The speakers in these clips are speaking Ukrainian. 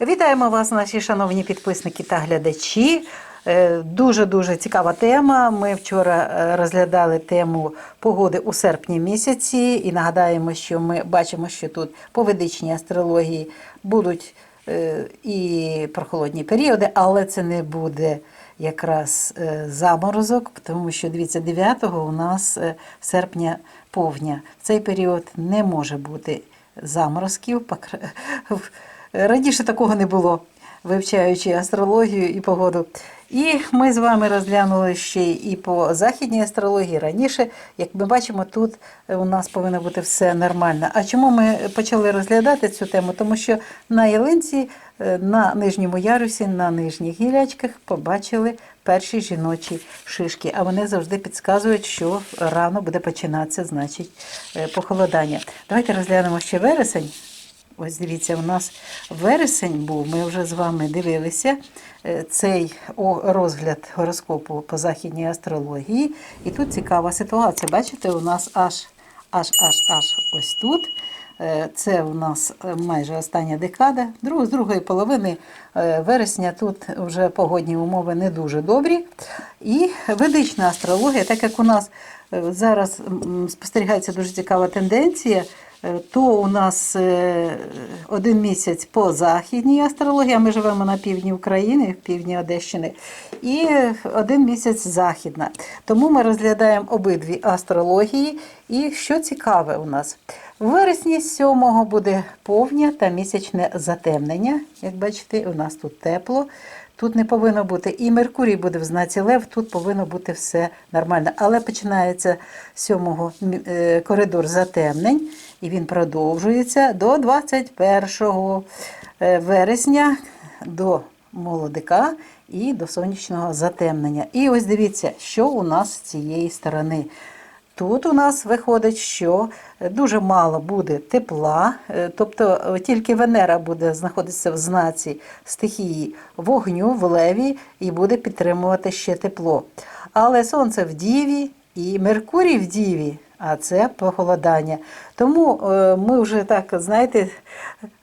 Вітаємо вас, наші шановні підписники та глядачі. Е, Дуже-дуже цікава тема. Ми вчора е, розглядали тему погоди у серпні місяці і нагадаємо, що ми бачимо, що тут по ведичній астрології будуть е, і прохолодні періоди, але це не буде якраз е, заморозок, тому що дивіться, 9-го у нас серпня повня. В цей період не може бути заморозків. Раніше такого не було, вивчаючи астрологію і погоду. І ми з вами розглянули ще і по західній астрології раніше. Як ми бачимо, тут у нас повинно бути все нормально. А чому ми почали розглядати цю тему? Тому що на ялинці, е, на нижньому ярусі, на нижніх гілячках побачили перші жіночі шишки. А вони завжди підказують, що рано буде починатися, значить, е, похолодання. Давайте розглянемо ще вересень. Ось дивіться, у нас вересень був, ми вже з вами дивилися е, цей розгляд гороскопу по західній астрології. І тут цікава ситуація. Бачите, у нас аж аж аж аж ось тут. Е, Це у нас е, майже остання декада. Друг, з другої половини вересня тут вже погодні умови не дуже добрі. І ведична астрологія, так як у нас зараз спостерігається дуже цікава тенденція. Е, То у нас е, один місяць по західній астрології, а ми живемо на півдні України, в півдні Одещини, і один місяць західна. Тому ми розглядаємо обидві астрології. І що цікаве у нас? В вересні 7-го буде повня та місячне затемнення. Як бачите, у нас тут тепло. Тут не повинно бути і Меркурій буде в знаці Лев, тут повинно бути все нормально. Але починається 7 е, коридор затемнень, і він продовжується до 21 е, вересня, до молодика і до сонячного затемнення. І ось дивіться, що у нас з цієї сторони. Тут у нас виходить, що дуже мало буде тепла, е, тобто е, тільки Венера буде знаходитися в знаці стихії вогню в леві і буде підтримувати ще тепло. Але Сонце в Діві і Меркурій в Діві, а це похолодання. Тому е, ми вже так, знаєте,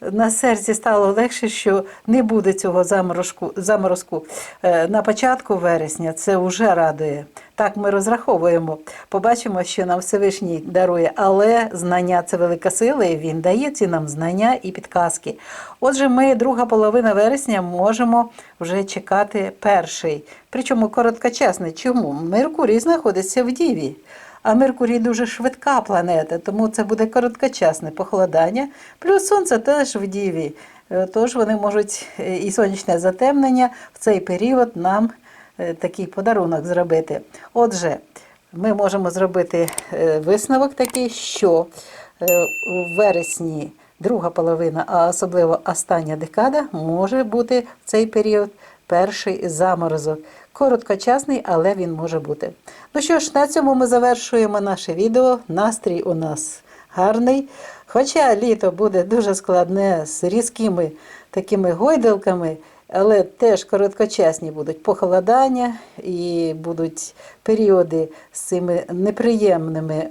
на серці стало легше, що не буде цього заморозку, заморозку е, на початку вересня. Це вже радує. Так ми розраховуємо. Побачимо, що нам Всевишній дарує, але знання це велика сила, і він дає ці нам знання і підказки. Отже, ми друга половина вересня можемо вже чекати перший. Причому короткочасний. Чому? Меркурій знаходиться в Діві. А Меркурій дуже швидка планета, тому це буде короткочасне похолодання. Плюс сонце теж в Діві. Е, Тож вони можуть е, і сонячне затемнення в цей період нам е, такий подарунок зробити. Отже, ми можемо зробити висновок такий, що у вересні друга половина, а особливо остання декада, може бути в цей період перший заморозок. Короткочасний, але він може бути. Ну що ж, на цьому ми завершуємо наше відео. Настрій у нас гарний. Хоча літо буде дуже складне з різкими такими гойдалками, але теж короткочасні будуть похолодання і будуть періоди з цими неприємними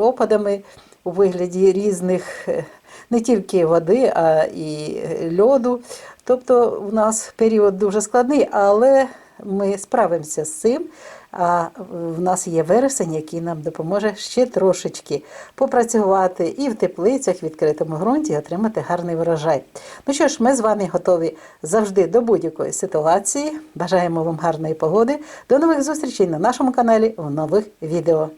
опадами у вигляді різних е, не тільки води, а і льоду. Тобто у нас період дуже складний, але ми справимося з цим. А в нас є вересень, який нам допоможе ще трошечки попрацювати і в теплицях, в відкритому ґрунті, і отримати гарний врожай. Ну що ж, ми з вами готові завжди до будь-якої ситуації. Бажаємо вам гарної погоди. До нових зустрічей на нашому каналі в нових відео.